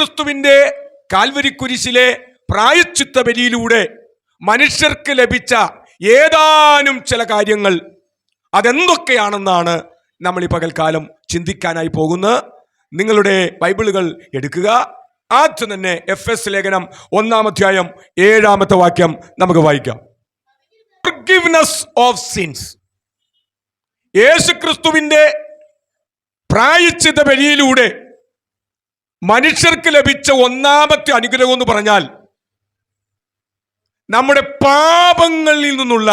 യേശുക്രിസ്തുവിന്റെ കാൽവരിക്കുരിശിലെ പ്രായച്ചിത്ത ബലിയിലൂടെ മനുഷ്യർക്ക് ലഭിച്ച ഏതാനും ചില കാര്യങ്ങൾ. അതെന്തൊക്കെയാണെന്നാണ് നമ്മൾ ഈ പകൽക്കാലം ചിന്തിക്കാനായി പോകുന്നത്. നിങ്ങളുടെ ബൈബിളുകൾ എടുക്കുക. ആദ്യം തന്നെ എഫ് എസ് ലേഖനം ഒന്നാം അധ്യായം ഏഴാമത്തെ വാക്യം നമുക്ക് വായിക്കാം. Forgiveness ഓഫ് സിൻസ് യേശുക്രിസ്തുവിന്റെ പ്രായച്ചിത ബലിയിലൂടെ മനുഷ്യർക്ക് ലഭിച്ച ഒന്നാമത്തെ അനുഗ്രഹം എന്ന് പറഞ്ഞാൽ നമ്മുടെ പാപങ്ങളിൽ നിന്നുള്ള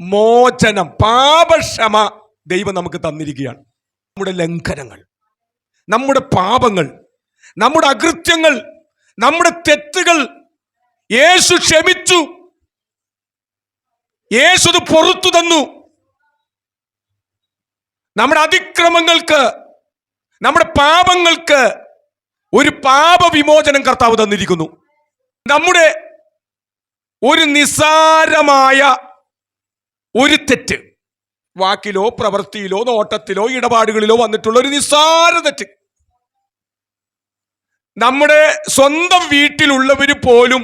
മോചനം പാപക്ഷമ ദൈവം നമുക്ക് തന്നിരിക്കുകയാണ്. നമ്മുടെ ലംഘനങ്ങൾ നമ്മുടെ പാപങ്ങൾ നമ്മുടെ അകൃത്യങ്ങൾ നമ്മുടെ തെറ്റുകൾ യേശു ക്ഷമിച്ചു. യേശു അത് പൊറത്തു തന്നു. നമ്മുടെ അതിക്രമങ്ങൾക്ക് നമ്മുടെ പാപങ്ങൾക്ക് ഒരു പാപവിമോചനം കർത്താവ് തന്നിരിക്കുന്നു. നമ്മുടെ ഒരു നിസാരമായ ഒരു തെറ്റ് വാക്കിലോ പ്രവൃത്തിയിലോ നോട്ടത്തിലോ ഇടപാടുകളിലോ വന്നിട്ടുള്ള ഒരു നിസ്സാര തെറ്റ്. നമ്മുടെ സ്വന്തം വീട്ടിലുള്ളവർ പോലും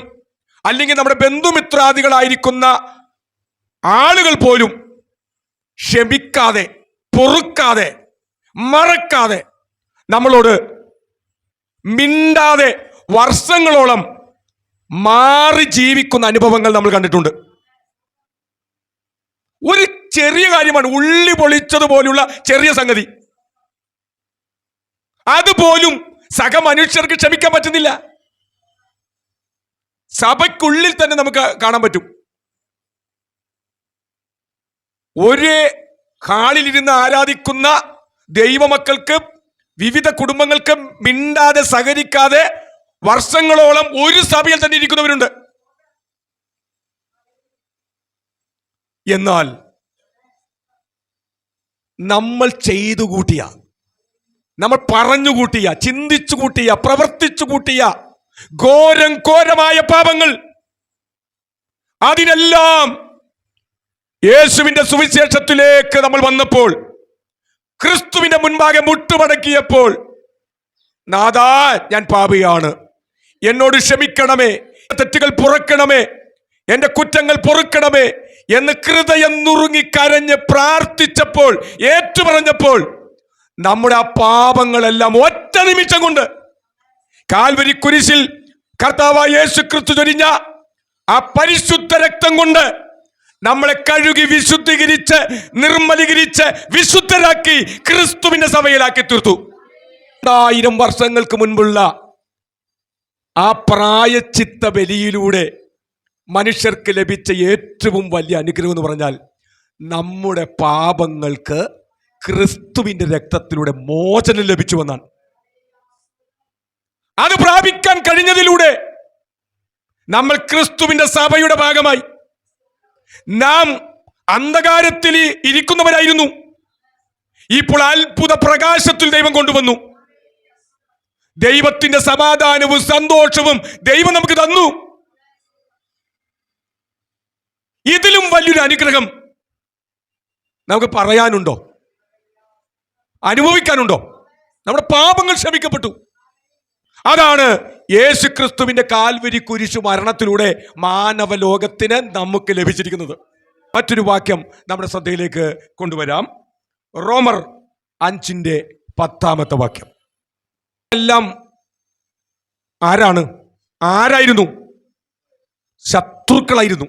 അല്ലെങ്കിൽ നമ്മുടെ ബന്ധുമിത്രാദികളായിരിക്കുന്ന ആളുകൾ പോലും ക്ഷമിക്കാതെ പൊറുക്കാതെ മറക്കാതെ നമ്മളോട് മിണ്ടാതെ വർഷങ്ങളോളം മാറി ജീവിക്കുന്ന അനുഭവങ്ങൾ നമ്മൾ കണ്ടിട്ടുണ്ട്. ഒരു ചെറിയ കാര്യമാണ് ഉള്ളി പൊളിച്ചതുപോലുള്ള ചെറിയ സംഗതി. അതുപോലും സഹ മനുഷ്യർക്ക് ക്ഷമിക്കാൻ പറ്റുന്നില്ല. സഭയ്ക്കുള്ളിൽ തന്നെ നമുക്ക് കാണാൻ പറ്റും. ഒരു ഹാളിലിരുന്ന് ആരാധിക്കുന്ന ദൈവമക്കൾക്ക് വിവിധ കുടുംബങ്ങൾക്ക് മിണ്ടാതെ സഹകരിക്കാതെ വർഷങ്ങളോളം ഒരു സഭയിൽ തന്നെ ഇരിക്കുന്നവരുണ്ട്. എന്നാൽ നമ്മൾ ചെയ്തു കൂട്ടിയ നമ്മൾ പറഞ്ഞു കൂട്ടിയ ചിന്തിച്ചു കൂട്ടിയ പ്രവർത്തിച്ചു കൂട്ടിയ ഘോരം ഘോരമായ പാപങ്ങൾ അതിനെല്ലാം യേശുവിന്റെ സുവിശേഷത്തിലേക്ക് നമ്മൾ വന്നപ്പോൾ ക്രിസ്തുവിന്റെ മുൻപാകെ മുട്ടുമടക്കിയപ്പോൾ നാദാ ഞാൻ പാപിയാണ്. എന്നോട് ക്ഷമിക്കണമേ. തെറ്റുകൾ പുറക്കണമേ. എന്റെ കുറ്റങ്ങൾ പൊറുക്കണമേ. എന്ന് ഹൃദയം നുറുങ്ങി കരഞ്ഞ് പ്രാർത്ഥിച്ചപ്പോൾ ഏറ്റുപറഞ്ഞപ്പോൾ നമ്മുടെ ആ പാപങ്ങളെല്ലാം ഒറ്റ നിമിഷം കൊണ്ട് കാൽവരി കുരിശിൽ കർത്താവായ യേശു ക്രിസ്തു ചൊരിഞ്ഞ ആ പരിശുദ്ധ രക്തം കൊണ്ട് നമ്മളെ കഴുകി വിശുദ്ധീകരിച്ച് നിർമ്മലീകരിച്ച് വിശുദ്ധരാക്കി ക്രിസ്തുവിന്റെ സഭയിലാക്കി തീർത്തു. ആയിരം വർഷങ്ങൾക്ക് മുൻപുള്ള ആ പ്രായച്ചിത്ത ബലിയിലൂടെ മനുഷ്യർക്ക് ലഭിച്ച ഏറ്റവും വലിയ അനുഗ്രഹം എന്ന് പറഞ്ഞാൽ നമ്മുടെ പാപങ്ങൾക്ക് ക്രിസ്തുവിന്റെ രക്തത്തിലൂടെ മോചനം ലഭിച്ചുവെന്നാണ്. അത് പ്രാപിക്കാൻ കഴിഞ്ഞതിലൂടെ നമ്മൾ ക്രിസ്തുവിന്റെ സഭയുടെ ഭാഗമായി നാം അന്ധകാരത്തിൽ ഇരിക്കുന്നവരായിരുന്നു. ഇപ്പോൾ അത്ഭുത പ്രകാശത്തിൽ ദൈവം കൊണ്ടുവന്നു. ദൈവത്തിന്റെ സമാധാനവും സന്തോഷവും ദൈവം നമുക്ക് തന്നു. ഇതിലും വലിയൊരു അനുഗ്രഹം നമുക്ക് പറയാനുണ്ടോ? അനുഭവിക്കാനുണ്ടോ? നമ്മുടെ പാപങ്ങൾ ക്ഷമിക്കപ്പെട്ടു. അതാണ് യേശു ക്രിസ്തുവിന്റെ കാൽവരി കുരിശു മരണത്തിലൂടെ മാനവ ലോകത്തിന് നമുക്ക് ലഭിച്ചിരിക്കുന്നത്. മറ്റൊരു വാക്യം നമ്മുടെ ശ്രദ്ധയിലേക്ക് കൊണ്ടുവരാം. റോമർ അഞ്ചിന്റെ പത്താമത്തെ വാക്യം. എല്ലാം ആരാണ്? ആരായിരുന്നു? ശത്രുക്കളായിരുന്നു.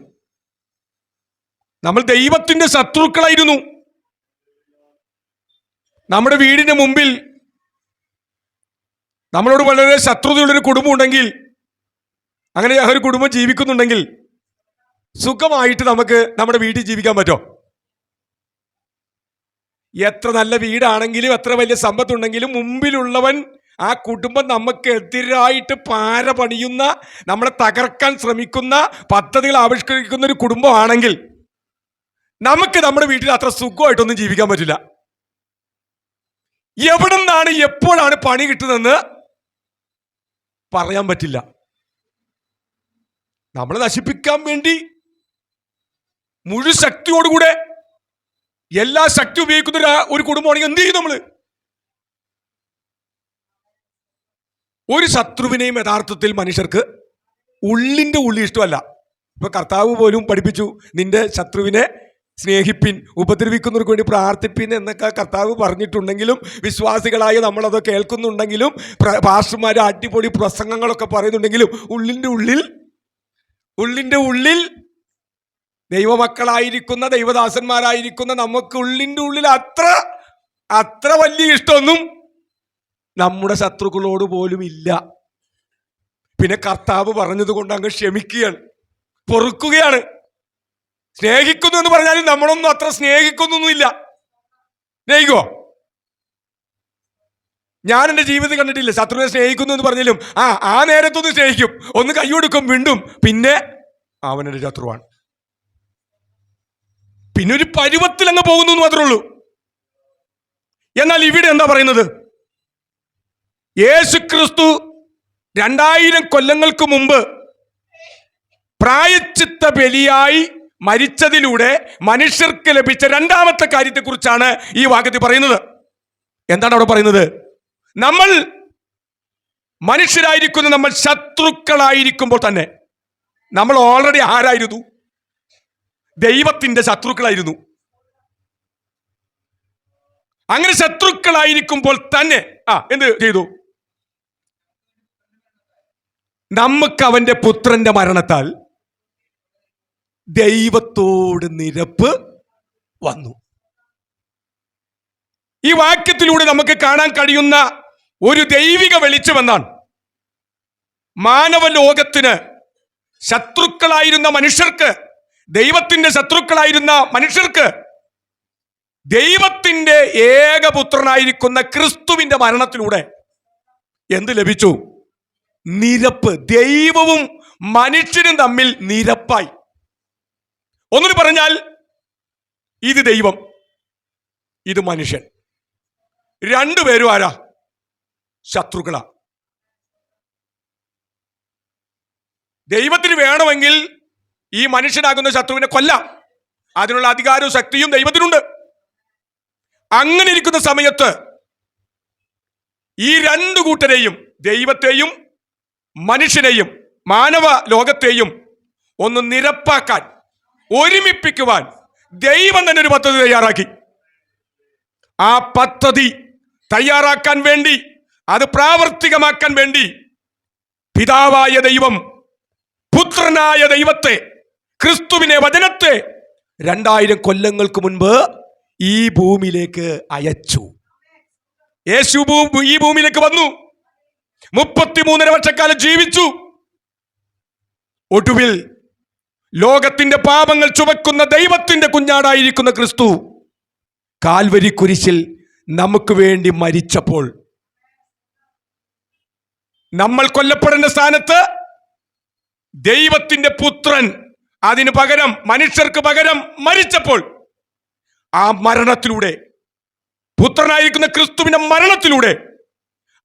നമ്മൾ ദൈവത്തിന്റെ ശത്രുക്കളായിരുന്നു. നമ്മുടെ വീടിന്റെ മുമ്പിൽ നമ്മളോട് വളരെ ശത്രുതയുള്ളൊരു കുടുംബം ഉണ്ടെങ്കിൽ അങ്ങനെ ആ ഒരു കുടുംബം ജീവിക്കുന്നുണ്ടെങ്കിൽ സുഖമായിട്ട് നമുക്ക് നമ്മുടെ വീട്ടിൽ ജീവിക്കാൻ പറ്റുമോ എത്ര നല്ല വീടാണെങ്കിലും എത്ര വലിയ സമ്പത്തുണ്ടെങ്കിലും മുമ്പിലുള്ളവൻ ആ കുടുംബം നമുക്ക് എതിരായിട്ട് പാര പണിയുന്ന നമ്മളെ തകർക്കാൻ ശ്രമിക്കുന്ന പദ്ധതികൾ ആവിഷ്കരിക്കുന്ന ഒരു കുടുംബമാണെങ്കിൽ നമുക്ക് നമ്മുടെ വീട്ടിൽ അത്ര സുഖമായിട്ടൊന്നും ജീവിക്കാൻ പറ്റില്ല. എവിടെ നിന്നാണ് എപ്പോഴാണ് പണി കിട്ടുന്നതെന്ന് പറയാൻ പറ്റില്ല. നമ്മൾ നശിപ്പിക്കാൻ വേണ്ടി മുഴു ശക്തിയോടുകൂടെ എല്ലാ ശക്തി ഉപയോഗിക്കുന്ന ഒരു കുടുംബമാണെങ്കിൽ എന്ത് ചെയ്യും നമ്മൾ ഒരു ശത്രുവിനെയും യഥാർത്ഥത്തിൽ മനുഷ്യർക്ക് ഉള്ളിന്റെ ഉള്ളി ഇഷ്ടമല്ല. ഇപ്പൊ കർത്താവ് പോലും പഠിപ്പിച്ചു നിന്റെ ശത്രുവിനെ സ്നേഹിപ്പിൻ ഉപദ്രവിക്കുന്നവർക്ക് വേണ്ടി പ്രാർത്ഥിപ്പിൻ എന്നൊക്കെ കർത്താവ് പറഞ്ഞിട്ടുണ്ടെങ്കിലും വിശ്വാസികളായ നമ്മളത് കേൾക്കുന്നുണ്ടെങ്കിലും പാസ്റ്റർമാർ അടിപൊളി പ്രസംഗങ്ങളൊക്കെ പറയുന്നുണ്ടെങ്കിലും ഉള്ളിന്റെ ഉള്ളിൽ ഉള്ളിന്റെ ഉള്ളിൽ ദൈവമക്കളായിരിക്കുന്ന ദൈവദാസന്മാരായിരിക്കുന്ന നമുക്ക് ഉള്ളിന്റെ ഉള്ളിൽ അത്ര അത്ര വലിയ ഇഷ്ടമൊന്നും നമ്മുടെ ശത്രുക്കളോട് പോലും ഇല്ല. പിന്നെ കർത്താവ് പറഞ്ഞതുകൊണ്ട് അങ്ങ് ക്ഷമിക്കുകയാണ് പൊറുക്കുകയാണ്. സ്നേഹിക്കുന്നു എന്ന് പറഞ്ഞാലും നമ്മളൊന്നും അത്ര സ്നേഹിക്കുന്നൊന്നുമില്ല. സ്നേഹിക്കുമോ ഞാൻ എന്റെ ജീവിതം കണ്ടിട്ടില്ല. ശത്രുവിനെ സ്നേഹിക്കുന്നു എന്ന് പറഞ്ഞാലും ആ ആ നേരത്തൊന്ന് സ്നേഹിക്കും. ഒന്ന് കൈയൊടുക്കും വീണ്ടും പിന്നെ അവനൊരു ശത്രുവാണ്. പിന്നെ ഒരു പരുവത്തിൽ അങ്ങ് പോകുന്നു എന്ന് മാത്രമേ ഉള്ളൂ. എന്നാൽ ഇവിടെ എന്താ പറയുന്നത്? യേശു ക്രിസ്തു രണ്ടായിരം കൊല്ലങ്ങൾക്ക് മുമ്പ് പ്രായച്ചിത്ത ബലിയായി മരിച്ചതിലൂടെ മനുഷ്യർക്ക് ലഭിച്ച രണ്ടാമത്തെ കാര്യത്തെക്കുറിച്ചാണ് ഈ വാക്യത്തിൽ പറയുന്നത്. എന്താണ് അവിടെ പറയുന്നത്? നമ്മൾ മനുഷ്യരായിരിക്കുന്ന നമ്മൾ ശത്രുക്കളായിരിക്കുമ്പോൾ തന്നെ നമ്മൾ ഓൾറെഡി ആരായിരുന്നു? ദൈവത്തിന്റെ ശത്രുക്കളായിരുന്നു. അങ്ങനെ ശത്രുക്കളായിരിക്കുമ്പോൾ തന്നെ ആ എന്ത് ചെയ്തു? നമുക്ക് അവന്റെ പുത്രന്റെ മരണത്താൽ ദൈവത്തോട് നിരപ്പ് വന്നു. ഈ വാക്യത്തിലൂടെ നമുക്ക് കാണാൻ കഴിയുന്ന ഒരു ദൈവിക വെളിച്ചമെന്നാണ് മാനവലോകത്തിന് ശത്രുക്കളായിരുന്ന മനുഷ്യർക്ക് ദൈവത്തിന്റെ ശത്രുക്കളായിരുന്ന മനുഷ്യർക്ക് ദൈവത്തിന്റെ ഏകപുത്രനായിരിക്കുന്ന ക്രിസ്തുവിന്റെ മരണത്തിലൂടെ എന്ത് ലഭിച്ചു? നിരപ്പ്. ദൈവവും മനുഷ്യനും തമ്മിൽ നിരപ്പായി. ഒന്നിനു പറഞ്ഞാൽ ഇത് ദൈവം ഇത് മനുഷ്യൻ. രണ്ടുപേരും ആരാ? ശത്രുക്കളാ. ദൈവത്തിന് വേണമെങ്കിൽ ഈ മനുഷ്യനാകുന്ന ശത്രുവിനെ കൊല്ലാം. അതിനുള്ള അധികാരവും ശക്തിയും ദൈവത്തിനുണ്ട്. അങ്ങനെ ഇരിക്കുന്ന സമയത്ത് ഈ രണ്ടു കൂട്ടരെയും ദൈവത്തെയും മനുഷ്യനെയും മാനവ ലോകത്തെയും ഒന്ന് നിരപ്പാക്കാൻ ഒരുമിപ്പിക്കുവാൻ ദൈവം തന്നെ ഒരു പദ്ധതി തയ്യാറാക്കി. ആ പദ്ധതി തയ്യാറാക്കാൻ വേണ്ടി അത് പ്രാവർത്തികമാക്കാൻ വേണ്ടി പിതാവായ ദൈവം പുത്രനായ ദൈവത്തെ ക്രിസ്തുവിനെ വചനത്തെ രണ്ടായിരം കൊല്ലങ്ങൾക്ക് മുൻപ് ഈ ഭൂമിയിലേക്ക് അയച്ചു. യേശു ഈ ഭൂമിയിലേക്ക് വന്നു. മുപ്പത്തിമൂന്നര വർഷക്കാലം ജീവിച്ചു. ഒടുവിൽ ലോകത്തിന്റെ പാപങ്ങൾ ചുമക്കുന്ന ദൈവത്തിന്റെ കുഞ്ഞാടായിരിക്കുന്ന ക്രിസ്തു കാൽവരി കുരിശിൽ നമുക്ക് വേണ്ടി മരിച്ചപ്പോൾ നമ്മൾ കൊല്ലപ്പെടേണ്ട സ്ഥാനത്ത് ദൈവത്തിന്റെ പുത്രൻ അതിന് പകരം മനുഷ്യർക്ക് പകരം മരിച്ചപ്പോൾ ആ മരണത്തിലൂടെ പുത്രനായിരിക്കുന്ന ക്രിസ്തുവിന്റെ മരണത്തിലൂടെ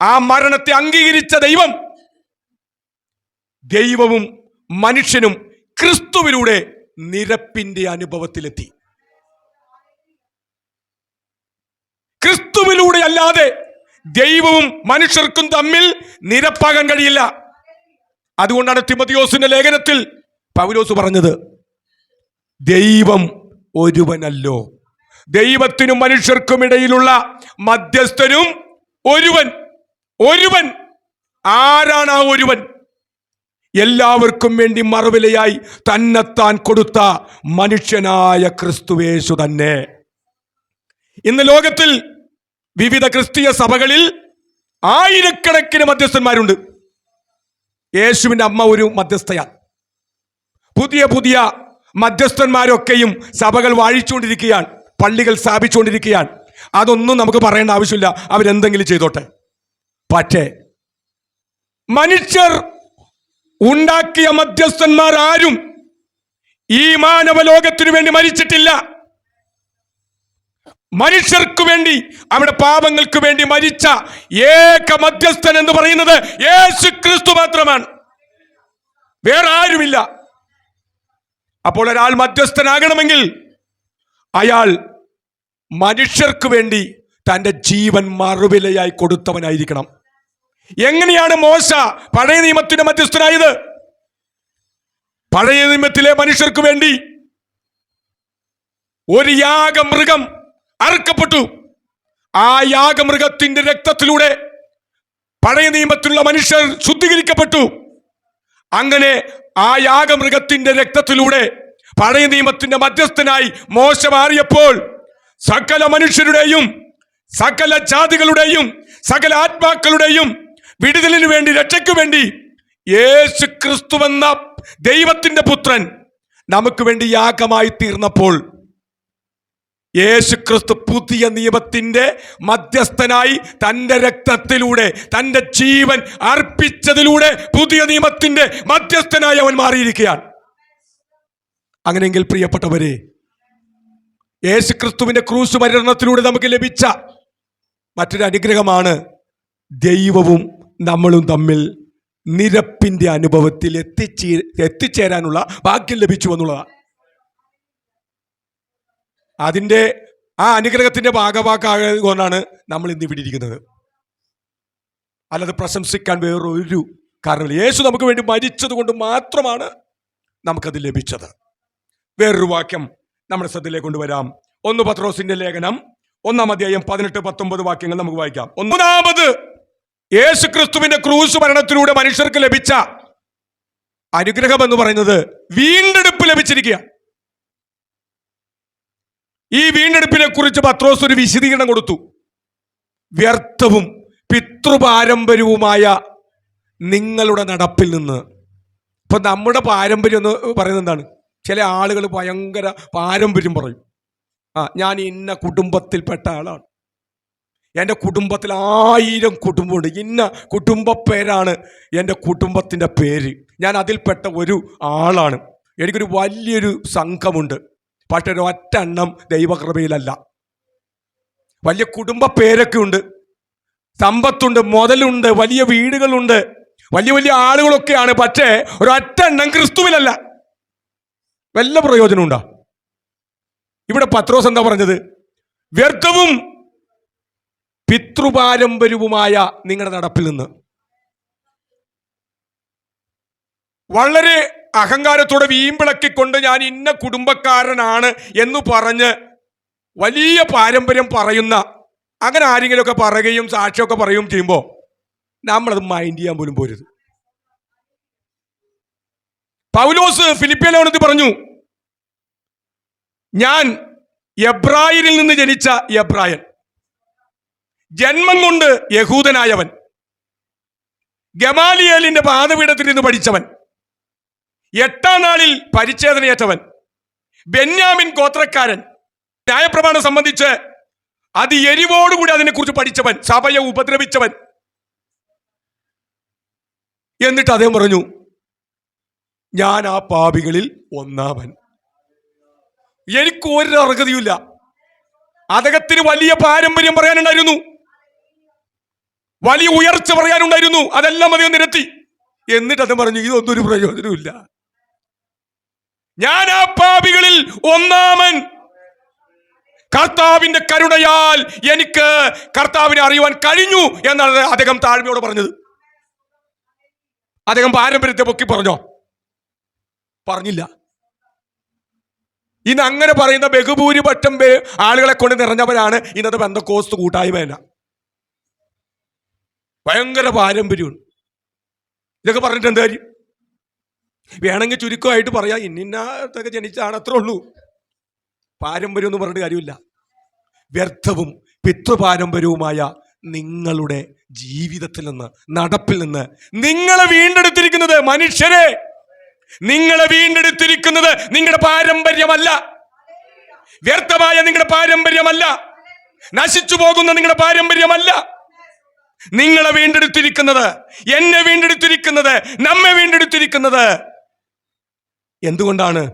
ആ മരണത്തെ അംഗീകരിച്ച ദൈവം ദൈവവും മനുഷ്യനും ക്രിസ്തുവിലൂടെ നിരപ്പിന്റെ അനുഭവത്തിലെത്തി. ക്രിസ്തുവിലൂടെ അല്ലാതെ ദൈവവും മനുഷ്യർക്കും തമ്മിൽ നിരപ്പാകാൻ കഴിയില്ല. അതുകൊണ്ടാണ് തിമതിയോസിന്റെ ലേഖനത്തിൽ പൗലോസ് പറഞ്ഞത് ദൈവം ഒരുവനല്ലോ. ദൈവത്തിനും മനുഷ്യർക്കും ഇടയിലുള്ള മധ്യസ്ഥനും ഒരുവൻ. ഒരുവൻ. ആരാണ് ആ ഒരുവൻ? എല്ലാവർക്കും വേണ്ടി മറുവിലയായി തന്നെത്താൻ കൊടുത്ത മനുഷ്യനായ ക്രിസ്തുവേശു തന്നെ. ഇന്ന് ലോകത്തിൽ വിവിധ ക്രിസ്തീയ സഭകളിൽ ആയിരക്കണക്കിന് മധ്യസ്ഥന്മാരുണ്ട്. യേശുവിന്റെ അമ്മ ഒരു മധ്യസ്ഥയാണ് പുതിയ പുതിയ മധ്യസ്ഥന്മാരൊക്കെയും സഭകൾ വാഴിച്ചുകൊണ്ടിരിക്കുകയാണ് പള്ളികൾ സ്ഥാപിച്ചുകൊണ്ടിരിക്കുകയാണ്. അതൊന്നും നമുക്ക് പറയേണ്ട ആവശ്യമില്ല അവരെന്തെങ്കിലും ചെയ്തോട്ടെ. പക്ഷേ മനുഷ്യർ ഉണ്ടാക്കിയ മധ്യസ്ഥന്മാർ ആരും ഈ മാനവ ലോകത്തിനു വേണ്ടി മരിച്ചിട്ടില്ല. മനുഷ്യർക്ക് വേണ്ടി അവിടെ പാപങ്ങൾക്ക് വേണ്ടി മരിച്ച ഏക മധ്യസ്ഥൻ എന്ന് പറയുന്നത് യേശു ക്രിസ്തു മാത്രമാണ്. വേറെ ആരുമില്ല. അപ്പോൾ ഒരാൾ മധ്യസ്ഥനാകണമെങ്കിൽ അയാൾ മനുഷ്യർക്ക് വേണ്ടി തന്റെ ജീവൻ മറുവിലയായി കൊടുത്തവനായിരിക്കണം. എങ്ങനെയാണ് മോശ പഴയ നിയമത്തിന്റെ മധ്യസ്ഥനായത്? പഴയ നിയമത്തിലെ മനുഷ്യർക്ക് വേണ്ടി ഒരു യാഗമൃഗം അറുക്കപ്പെട്ടു. ആ യാഗമൃഗത്തിന്റെ രക്തത്തിലൂടെ പഴയ നിയമത്തിലുള്ള മനുഷ്യർ ശുദ്ധീകരിക്കപ്പെട്ടു. അങ്ങനെ ആ യാഗമൃഗത്തിന്റെ രക്തത്തിലൂടെ പഴയ നിയമത്തിന്റെ മധ്യസ്ഥനായി മോശ മാറിയപ്പോൾ സകല മനുഷ്യരുടെയും സകല ജാതികളുടെയും സകല ആത്മാക്കളുടെയും വിടുതലിനു വേണ്ടി രക്ഷയ്ക്ക് വേണ്ടി യേശു ക്രിസ്തുവെന്ന ദൈവത്തിന്റെ പുത്രൻ നമുക്ക് വേണ്ടി യാഗമായി തീർന്നപ്പോൾ യേശു ക്രിസ്തു പുതിയ നിയമത്തിന്റെ മധ്യസ്ഥനായി തന്റെ രക്തത്തിലൂടെ തന്റെ ജീവൻ അർപ്പിച്ചതിലൂടെ പുതിയ നിയമത്തിന്റെ മധ്യസ്ഥനായി അവൻ മാറിയിരിക്കുകയാണ്. അങ്ങനെയെങ്കിൽ പ്രിയപ്പെട്ടവരെ യേശു ക്രിസ്തുവിന്റെ ക്രൂശ് മരണത്തിലൂടെ നമുക്ക് ലഭിച്ച മറ്റൊരു അനുഗ്രഹമാണ് ദൈവവും നമ്മളും തമ്മിൽ നിരപ്പിന്റെ അനുഭവത്തിൽ എത്തിച്ചേ എത്തിച്ചേരാനുള്ള ഭാഗ്യം ലഭിച്ചു എന്നുള്ളതാണ്. അതിന്റെ ആ അനുഗ്രഹത്തിന്റെ ഭാഗവാക്കാകൊണ്ടാണ് നമ്മൾ ഇന്ന് ഇവിടെ ഇരിക്കുന്നത്. അല്ലാതെ പ്രശംസിക്കാൻ വേറൊരു കാരണമില്ല. യേശു നമുക്ക് വേണ്ടി മരിച്ചത് കൊണ്ട് മാത്രമാണ് നമുക്കത് ലഭിച്ചത്. വേറൊരു വാക്യം നമ്മുടെ ശ്രദ്ധയിലേക്ക് കൊണ്ടുവരാം. ഒന്ന് പത്രോസിന്റെ ലേഖനം ഒന്നാം അധ്യായം പതിനെട്ട് പത്തൊമ്പത് വാക്യങ്ങൾ നമുക്ക് വായിക്കാം. ഒന്നാമത് യേശു ക്രിസ്തുവിന്റെ ക്രൂസ് മരണത്തിലൂടെ മനുഷ്യർക്ക് ലഭിച്ച അനുഗ്രഹം എന്ന് പറയുന്നത് വീണ്ടെടുപ്പ് ലഭിച്ചിരിക്കുക. ഈ വീണ്ടെടുപ്പിനെ കുറിച്ച് പത്രോസ് ഒരു വിശദീകരണം കൊടുത്തു. വ്യർത്ഥവും പിതൃപാരമ്പര്യവുമായ നിങ്ങളുടെ നടപ്പിൽ നിന്ന്. ഇപ്പൊ നമ്മുടെ പാരമ്പര്യം എന്ന് പറയുന്നത് എന്താണ്? ചില ആളുകൾ ഭയങ്കര പാരമ്പര്യം പറയും. ആ ഞാൻ ഇന്ന കുടുംബത്തിൽപ്പെട്ട ആളാണ്. എന്റെ കുടുംബത്തിൽ ആയിരം കുടുംബമുണ്ട്. ഇന്ന കുടുംബ പേരാണ് എന്റെ കുടുംബത്തിന്റെ പേര്. ഞാൻ അതിൽപ്പെട്ട ഒരു ആളാണ്. എനിക്കൊരു വലിയൊരു സംഘമുണ്ട്. പക്ഷെ ഒരു ഒറ്റ എണ്ണം ദൈവകൃപയിലല്ല. വലിയ കുടുംബ പേരൊക്കെ ഉണ്ട് സമ്പത്തുണ്ട് മുതലുണ്ട് വലിയ വീടുകളുണ്ട്. വലിയ വലിയ ആളുകളൊക്കെയാണ്. പക്ഷേ ഒരൊറ്റ എണ്ണം ക്രിസ്തുവിലല്ല. വല്ല പ്രയോജനമുണ്ടോ? ഇവിടെ പത്രോസ് എന്താ പറഞ്ഞത്? വ്യർത്ഥവും പിതൃപാരമ്പര്യവുമായ നിങ്ങളുടെ നടപ്പിൽ നിന്ന്. വളരെ അഹങ്കാരത്തോടെ വീമ്പിളക്കിക്കൊണ്ട് ഞാൻ ഇന്ന കുടുംബക്കാരനാണ് എന്ന് പറഞ്ഞ് വലിയ പാരമ്പര്യം പറയുന്ന അങ്ങനെ ആരെങ്കിലുമൊക്കെ പറയുകയും സാക്ഷ്യമൊക്കെ പറയുകയും ചെയ്യുമ്പോൾ നമ്മളത് മൈൻഡ് ചെയ്യാൻ പോലും പോരുത്. പൗലോസ് ഫിലിപ്പിയലോണത്ത് പറഞ്ഞു ഞാൻ എബ്രായരിൽ നിന്ന് ജനിച്ച എബ്രായൻ. ജന്മം കൊണ്ട് യഹൂദനായവൻ. ഗമാലിയേലിന്റെ നിന്ന് പഠിച്ചവൻ. എട്ടാം നാളിൽ പരിച്ഛേദനയേറ്റവൻ. ബെന്യാമിൻ ഗോത്രക്കാരൻ. ന്യായപ്രമാണം സംബന്ധിച്ച് അത് എരിവോടുകൂടി അതിനെക്കുറിച്ച് പഠിച്ചവൻ സഭയെ ഉപദ്രവിച്ചവൻ. എന്നിട്ട് അദ്ദേഹം പറഞ്ഞു ഞാൻ ആ പാപികളിൽ ഒന്നാമൻ. എനിക്ക് ഒരു അർഹതയുമില്ല. അദ്ദേഹത്തിന് വലിയ പാരമ്പര്യം പറയാനുണ്ടായിരുന്നു. വലിയ ഉയർച്ച പറയാനുണ്ടായിരുന്നു. അതെല്ലാം അദ്ദേഹം നിരത്തി. എന്നിട്ട് അദ്ദേഹം പറഞ്ഞു ഇതൊന്നും ഒരു പ്രയോജനമില്ല ഞാൻ ആ പാപികളിൽ ഒന്നാമൻ. കർത്താവിന്റെ കരുണയാൽ എനിക്ക് കർത്താവിനെ അറിയുവാൻ കഴിഞ്ഞു എന്നാണ് അദ്ദേഹം താഴ്മയോട് പറഞ്ഞത്. അദ്ദേഹം പാരമ്പര്യത്തെ പൊക്കി പറഞ്ഞോ? പറഞ്ഞില്ല. ഇന്ന് അങ്ങനെ പറയുന്ന ബഹുഭൂരിപക്ഷം ആളുകളെ കൊണ്ട് നിറഞ്ഞവരാണ് ഇന്നത്തെ ബന്ധക്കോസ്ത് കൂട്ടായ്മ തന്നെ. ഭയങ്കര പാരമ്പര്യമാണ്. ഇതൊക്കെ പറഞ്ഞിട്ട് എന്താ കാര്യം? വേണമെങ്കിൽ ചുരുക്കമായിട്ട് പറയാം. ഇന്നിന്നത്തൊക്കെ ജനിച്ചാണ് അത്രേ ഉള്ളൂ. പാരമ്പര്യം എന്ന് പറഞ്ഞിട്ട് കാര്യമില്ല. വ്യർത്ഥവും പിതൃപാരമ്പര്യവുമായ നിങ്ങളുടെ ജീവിതത്തിൽ നിന്ന് നടപ്പിൽ നിന്ന് നിങ്ങളെ വീണ്ടെടുത്തിരിക്കുന്നത് മനുഷ്യരെ. നിങ്ങളെ വീണ്ടെടുത്തിരിക്കുന്നത് നിങ്ങളുടെ പാരമ്പര്യമല്ല. വ്യർത്ഥമായ നിങ്ങളുടെ പാരമ്പര്യമല്ല. നശിച്ചു പോകുന്ന നിങ്ങളുടെ പാരമ്പര്യമല്ല. നിങ്ങളെ വീണ്ടെടുത്തിരിക്കുന്നത് എന്നെ വീണ്ടെടുത്തിരിക്കുന്നത് നമ്മെ വീണ്ടെടുത്തിരിക്കുന്നത്. എന്തുകൊണ്ടാണ്?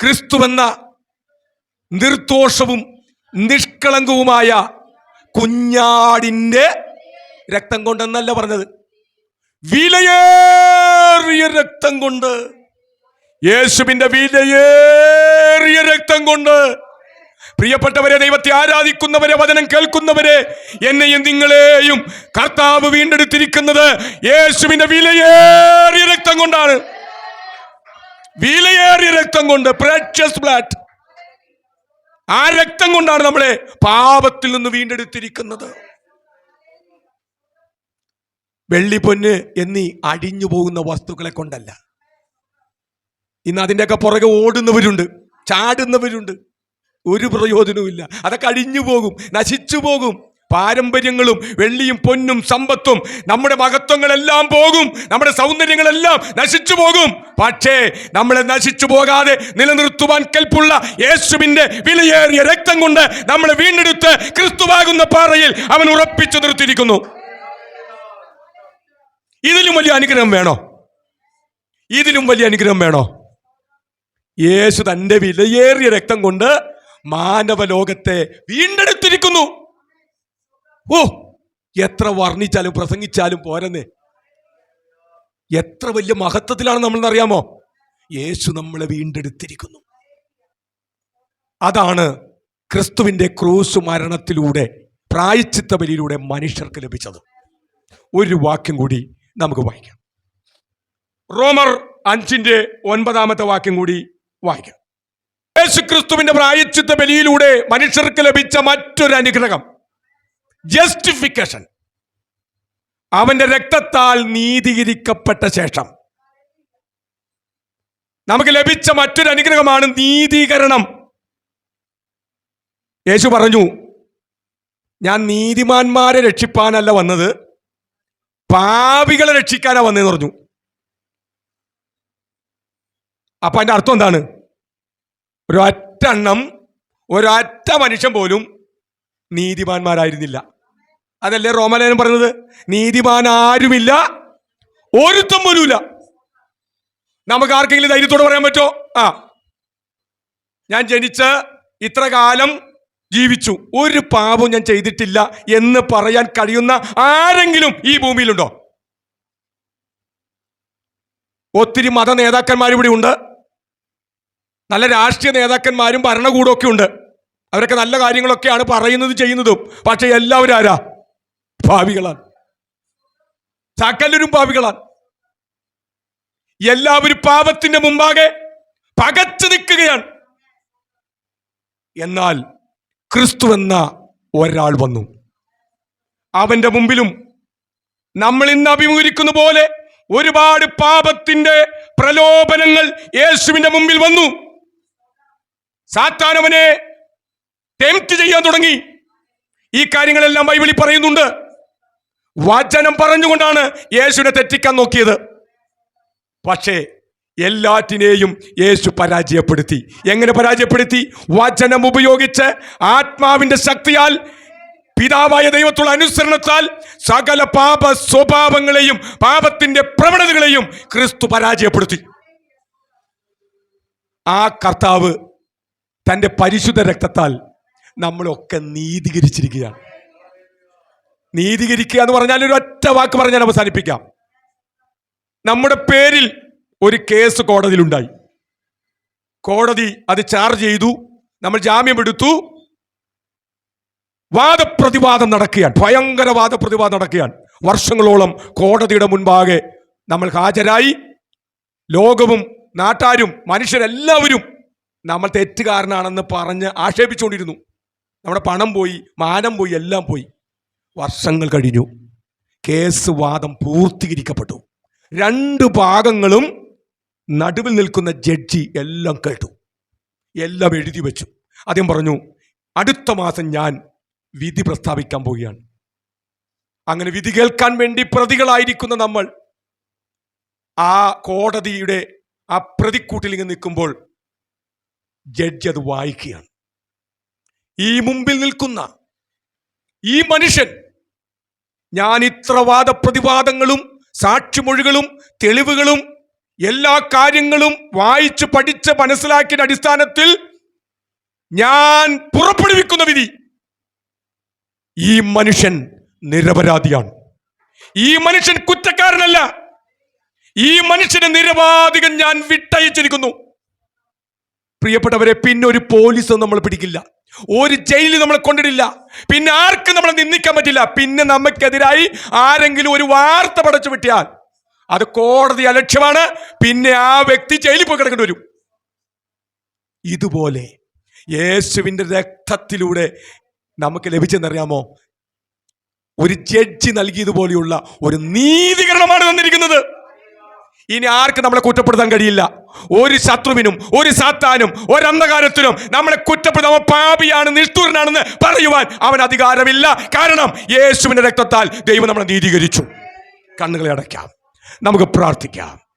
ക്രിസ്തുവെന്ന നിർദോഷവും നിഷ്കളങ്കവുമായ കുഞ്ഞാടിന്റെ രക്തം കൊണ്ടെന്നല്ല പറഞ്ഞത്. വിലയേറിയ രക്തം കൊണ്ട് യേശുവിന്റെ വിലയേറിയ രക്തം കൊണ്ട് പ്രിയപ്പെട്ടവരെ ദൈവത്തെ ആരാധിക്കുന്നവരെ വചനം കേൾക്കുന്നവരെ എന്നെയും നിങ്ങളെയും കർത്താവ് വീണ്ടെടുത്തിരിക്കുന്നത് യേശുവിന്റെ വിലയേറിയ രക്തം കൊണ്ടാണ്. വിലയേറിയ രക്തം കൊണ്ട് പ്രേക്ഷസ് ബ്ലാറ്റ് ആ രക്തം കൊണ്ടാണ് നമ്മളെ പാപത്തിൽ നിന്ന് വീണ്ടെടുത്തിരിക്കുന്നത്. വെള്ളി പൊന്ന് എന്നീ അടിഞ്ഞു പോകുന്ന വസ്തുക്കളെ കൊണ്ടല്ല. ഇന്ന് അതിന്റെയൊക്കെ പുറകെ ഓടുന്നവരുണ്ട് ചാടുന്നവരുണ്ട്. ഒരു പ്രയോജനവുമില്ല അതൊക്കെ അഴിഞ്ഞു പോകും നശിച്ചു പോകും. പാരമ്പര്യങ്ങളും വെള്ളിയും പൊന്നും സമ്പത്തും നമ്മുടെ മഹത്വങ്ങളെല്ലാം പോകും. നമ്മുടെ സൗന്ദര്യങ്ങളെല്ലാം നശിച്ചു പോകും. പക്ഷേ നമ്മളെ നശിച്ചു പോകാതെ നിലനിർത്തുവാൻ കൽപ്പുള്ള യേശുവിന്റെ വിലയേറിയ രക്തം കൊണ്ട് നമ്മളെ വീണ്ടെടുത്ത് ക്രിസ്തുവാകുന്ന പാറയിൽ അവൻ ഉറപ്പിച്ചു നിർത്തിയിരിക്കുന്നു. ഇതിലും വലിയ അനുഗ്രഹം വേണോ? ഇതിലും വലിയ അനുഗ്രഹം വേണോ? യേശു തന്റെ വിലയേറിയ രക്തം കൊണ്ട് മാനവലോകത്തെ വീണ്ടെടുത്തിരിക്കുന്നു. ഓ എത്ര വർണിച്ചാലും പ്രസംഗിച്ചാലും പോരെന്നേ. എത്ര വലിയ മഹത്വത്തിലാണ് നമ്മൾ അറിയാമോ? യേശു നമ്മളെ വീണ്ടെടുത്തിരിക്കുന്നു. അതാണ് ക്രിസ്തുവിന്റെ ക്രൂസ് മരണത്തിലൂടെ പ്രായച്ചിത്ത ബലിയിലൂടെ മനുഷ്യർക്ക് ലഭിച്ചത്. ഒരു വാക്യം കൂടി നമുക്ക് വായിക്കാം. റോമർ അഞ്ചിന്റെ ഒൻപതാമത്തെ വാക്യം കൂടി വായിക്കാം. യേശു ക്രിസ്തുവിന്റെ പ്രായച്ചിത്ത ബലിയിലൂടെ മനുഷ്യർക്ക് ലഭിച്ച മറ്റൊരു അനുഗ്രഹം. ജസ്റ്റിഫിക്കേഷൻ അവന്റെ രക്തത്താൽ നീതീകരിക്കപ്പെട്ട ശേഷം. നമുക്ക് ലഭിച്ച മറ്റൊരു അനുഗ്രഹമാണ് നീതീകരണം. യേശു പറഞ്ഞു ഞാൻ നീതിമാന്മാരെ രക്ഷിപ്പാനല്ല വന്നത് പാവികളെ രക്ഷിക്കാനാണ് വന്നതെന്ന് പറഞ്ഞു. അപ്പൊ അതിന്റെ അർത്ഥം എന്താണ്? ഒരൊറ്റ എണ്ണം ഒരൊറ്റ മനുഷ്യൻ പോലും നീതിമാന്മാരായിരുന്നില്ല. അതല്ലേ റോമലേനം പറഞ്ഞത് നീതിമാൻ ആരുമില്ല ഒരുത്തം പോലുമില്ല. നമുക്ക് ആർക്കെങ്കിലും ധൈര്യത്തോട് പറയാൻ പറ്റുമോ ആ. ഞാൻ ജനിച്ച് ഇത്ര കാലം ജീവിച്ചു. ഒരു പാപവും ഞാൻ ചെയ്തിട്ടില്ല എന്ന് പറയാൻ കഴിയുന്ന ആരെങ്കിലും ഈ ഭൂമിയിലുണ്ടോ? ഒത്തിരി മത നേതാക്കന്മാർ ഇവിടെ ഉണ്ട്. നല്ല രാഷ്ട്രീയ നേതാക്കന്മാരും ഭരണകൂടമൊക്കെ ഉണ്ട്. അവരൊക്കെ നല്ല കാര്യങ്ങളൊക്കെയാണ് പറയുന്നത് ചെയ്യുന്നതും. പക്ഷേ എല്ലാവരും ആരാ? ഭാവികളാണ്. സകലരും ഭാവികളാണ്. എല്ലാവരും പാപത്തിന്റെ മുമ്പാകെ പകച്ചു നിൽക്കുകയാണ്. എന്നാൽ ക്രിസ്തു എന്ന ഒരാൾ വന്നു. അവന്റെ മുമ്പിലും നമ്മൾ ഇന്ന് അഭിമുഖീകരിക്കുന്ന പോലെ ഒരുപാട് പാപത്തിന്റെ പ്രലോഭനങ്ങൾ യേശുവിന്റെ മുമ്പിൽ വന്നു. സാത്താനവനെ ടെംപ്റ്റ് ചെയ്യാൻ തുടങ്ങി. ഈ കാര്യങ്ങളെല്ലാം ബൈബിളിൽ പറയുന്നുണ്ട്. വചനം പറഞ്ഞുകൊണ്ടാണ് യേശുവിനെ തെറ്റിക്കാൻ നോക്കിയത്. പക്ഷേ എല്ലാറ്റിനെയും യേശു പരാജയപ്പെടുത്തി. എങ്ങനെ പരാജയപ്പെടുത്തി? വചനം ഉപയോഗിച്ച് ആത്മാവിന്റെ ശക്തിയാൽ പിതാവായ ദൈവത്തുള്ള അനുസരണത്താൽ സകല പാപ സ്വഭാവങ്ങളെയും പാപത്തിന്റെ പ്രവണതകളെയും ക്രിസ്തു പരാജയപ്പെടുത്തി. ആ കർത്താവ് തന്റെ പരിശുദ്ധ രക്തത്താൽ നമ്മളൊക്കെ നീതീകരിച്ചിരിക്കുകയാണ്. നീതീകരിക്കുക എന്ന് പറഞ്ഞാൽ ഒരു ഒറ്റ വാക്ക് പറഞ്ഞാൽ അവസാനിപ്പിക്കാം. നമ്മുടെ പേരിൽ ഒരു കേസ് കോടതിയിലുണ്ടായി. കോടതി അത് ചാർജ് ചെയ്തു നമ്മൾ ജാമ്യം എടുത്തു. വാദപ്രതിവാദം നടക്കുകയാണ് ഭയങ്കര വാദപ്രതിവാദം നടക്കുകയാണ്. വർഷങ്ങളോളം കോടതിയുടെ മുൻപാകെ നമ്മൾ ഹാജരായി. ലോകവും നാട്ടാരും മനുഷ്യരെല്ലാവരും നമ്മൾ തെറ്റുകാരനാണെന്ന് പറഞ്ഞ് ആക്ഷേപിച്ചുകൊണ്ടിരുന്നു. നമ്മുടെ പണം പോയി മാനം പോയി എല്ലാം പോയി. വർഷങ്ങൾ കഴിഞ്ഞു. കേസ് വാദം പൂർത്തീകരിക്കപ്പെട്ടു. രണ്ട് ഭാഗങ്ങളും നടുവിൽ നിൽക്കുന്ന ജഡ്ജി എല്ലാം കേട്ടു. എല്ലാം എഴുതി വെച്ചു. ആദ്യം പറഞ്ഞു അടുത്ത മാസം ഞാൻ വിധി പ്രസ്താവിക്കാൻ പോവുകയാണ്. അങ്ങനെ വിധി കേൾക്കാൻ വേണ്ടി പ്രതികളായിരിക്കുന്ന നമ്മൾ ആ കോടതിയുടെ ആ പ്രതിക്കൂട്ടിൽ ഇങ്ങനെ നിൽക്കുമ്പോൾ ജഡ്ജി അത് വായിക്കുകയാണ്. ഈ മുമ്പിൽ നിൽക്കുന്ന ഈ മനുഷ്യൻ ഞാൻ ഇത്ര വാദപ്രതിവാദങ്ങളും സാക്ഷിമൊഴികളും തെളിവുകളും എല്ലാ കാര്യങ്ങളും വായിച്ച് പഠിച്ച് മനസ്സിലാക്കിയ അടിസ്ഥാനത്തിൽ ഞാൻ പുറപ്പെടുവിക്കുന്ന വിധി ഈ മനുഷ്യൻ നിരപരാധിയാണ്. ഈ മനുഷ്യൻ കുറ്റക്കാരനല്ല. ഈ മനുഷ്യനെ നിരപാധികം ഞാൻ വിട്ടയച്ചിരിക്കുന്നു. പ്രിയപ്പെട്ടവരെ പിന്നെ ഒരു പോലീസ് നമ്മൾ പിടിക്കില്ല. ഒരു ജയിലിൽ നമ്മളെ കൊണ്ടിടില്ല. പിന്നെ ആർക്കും നമ്മളെ നിന്ദിക്കാൻ പറ്റില്ല. പിന്നെ നമുക്കെതിരായി ആരെങ്കിലും ഒരു വാർത്ത പടച്ചു വിട്ടിയാൽ അത് കോടതി അലക്ഷ്യമാണ്. പിന്നെ ആ വ്യക്തി ജയിലിൽ പോയി കിടക്കേണ്ടി വരും. ഇതുപോലെ യേശുവിന്റെ രക്തത്തിലൂടെ നമുക്ക് ലഭിച്ചെന്നറിയാമോ? ഒരു ജഡ്ജി നൽകിയതുപോലെയുള്ള ഒരു നീതികരണമാണ് തന്നിരിക്കുന്നത്. ഇനി ആർക്കും നമ്മളെ കുറ്റപ്പെടുത്താൻ കഴിയില്ല. ഒരു ശത്രുവിനും ഒരു സാത്താനും ഒരു അന്ധകാരത്തിനും നമ്മളെ കുറ്റപ്പെടുത്താൻ പാപിയാണ് നിഷ്ഠൂരനാണെന്ന് പറയുവാൻ അവൻ അധികാരമില്ല. കാരണം യേശുവിന്റെ രക്തത്താൽ ദൈവം നമ്മളെ നീതീകരിച്ചു. കണ്ണുകളെ അടയ്ക്കാം. നമുക്ക് പ്രാർത്ഥിക്കാം.